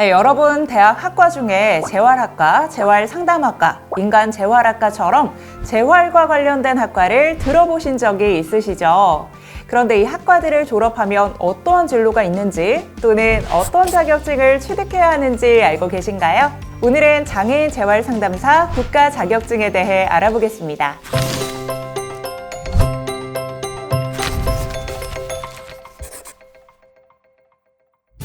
네, 여러분 대학 학과 중에 재활학과, 재활상담학과, 인간재활학과처럼 재활과 관련된 학과를 들어보신 적이 있으시죠? 그런데 이 학과들을 졸업하면 어떠한 진로가 있는지 또는 어떤 자격증을 취득해야 하는지 알고 계신가요? 오늘은 장애인 재활 상담사 국가 자격증에 대해 알아보겠습니다.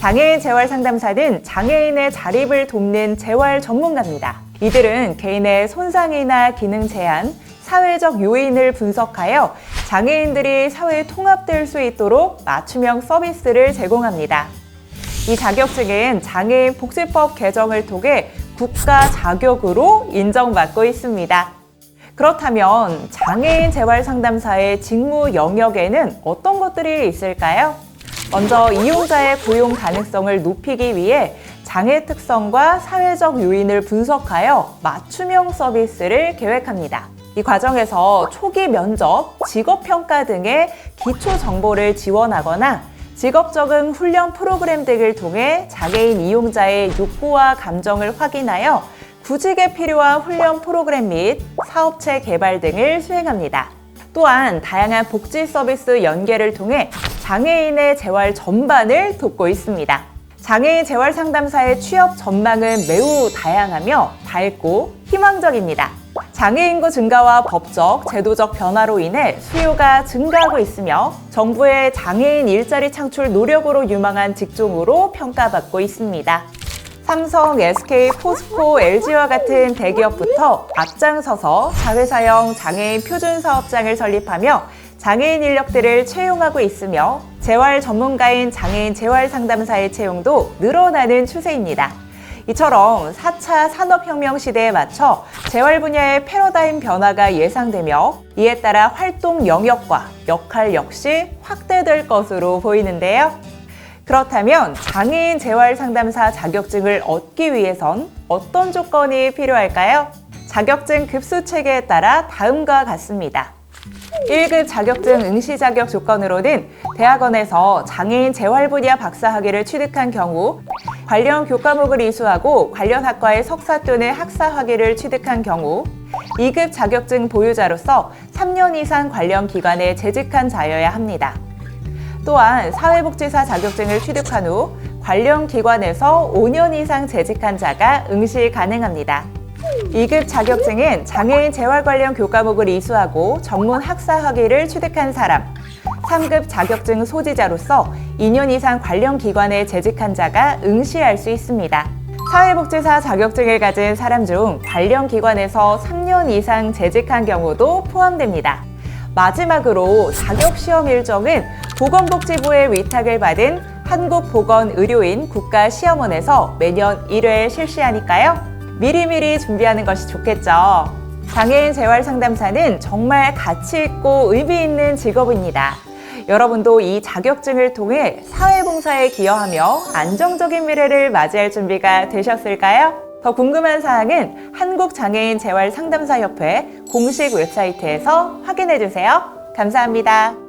장애인 재활 상담사는 장애인의 자립을 돕는 재활 전문가입니다. 이들은 개인의 손상이나 기능 제한, 사회적 요인을 분석하여 장애인들이 사회에 통합될 수 있도록 맞춤형 서비스를 제공합니다. 이 자격증은 장애인 복지법 개정을 통해 국가 자격으로 인정받고 있습니다. 그렇다면 장애인 재활 상담사의 직무 영역에는 어떤 것들이 있을까요? 먼저 이용자의 고용 가능성을 높이기 위해 장애 특성과 사회적 요인을 분석하여 맞춤형 서비스를 계획합니다. 이 과정에서 초기 면접, 직업 평가 등의 기초 정보를 지원하거나 직업 적응 훈련 프로그램 등을 통해 장애인 이용자의 욕구와 감정을 확인하여 구직에 필요한 훈련 프로그램 및 사업체 개발 등을 수행합니다. 또한 다양한 복지 서비스 연계를 통해 장애인의 재활 전반을 돕고 있습니다. 장애인 재활 상담사의 취업 전망은 매우 다양하며 밝고 희망적입니다. 장애 인구 증가와 법적, 제도적 변화로 인해 수요가 증가하고 있으며 정부의 장애인 일자리 창출 노력으로 유망한 직종으로 평가받고 있습니다. 삼성, SK, 포스코, LG와 같은 대기업부터 앞장서서 자회사형 장애인 표준 사업장을 설립하며 장애인 인력들을 채용하고 있으며 재활 전문가인 장애인 재활 상담사의 채용도 늘어나는 추세입니다. 이처럼 4차 산업혁명 시대에 맞춰 재활 분야의 패러다임 변화가 예상되며 이에 따라 활동 영역과 역할 역시 확대될 것으로 보이는데요. 그렇다면 장애인 재활 상담사 자격증을 얻기 위해선 어떤 조건이 필요할까요? 자격증 급수 체계에 따라 다음과 같습니다. 1급 자격증 응시 자격 조건으로는 대학원에서 장애인 재활 분야 박사학위를 취득한 경우 관련 교과목을 이수하고 관련 학과의 석사 또는 학사 학위를 취득한 경우 2급 자격증 보유자로서 3년 이상 관련 기관에 재직한 자여야 합니다. 또한 사회복지사 자격증을 취득한 후 관련 기관에서 5년 이상 재직한 자가 응시 가능합니다. 2급 자격증은 장애인 재활 관련 교과목을 이수하고 전문 학사 학위를 취득한 사람, 3급 자격증 소지자로서 2년 이상 관련 기관에 재직한 자가 응시할 수 있습니다. 사회복지사 자격증을 가진 사람 중 관련 기관에서 3년 이상 재직한 경우도 포함됩니다. 마지막으로 자격시험 일정은 보건복지부의 위탁을 받은 한국보건의료인 국가시험원에서 매년 1회 실시하니까요. 미리미리 준비하는 것이 좋겠죠. 장애인 재활 상담사는 정말 가치 있고 의미 있는 직업입니다. 여러분도 이 자격증을 통해 사회봉사에 기여하며 안정적인 미래를 맞이할 준비가 되셨을까요? 더 궁금한 사항은 한국장애인 재활 상담사 협회 공식 웹사이트에서 확인해 주세요. 감사합니다.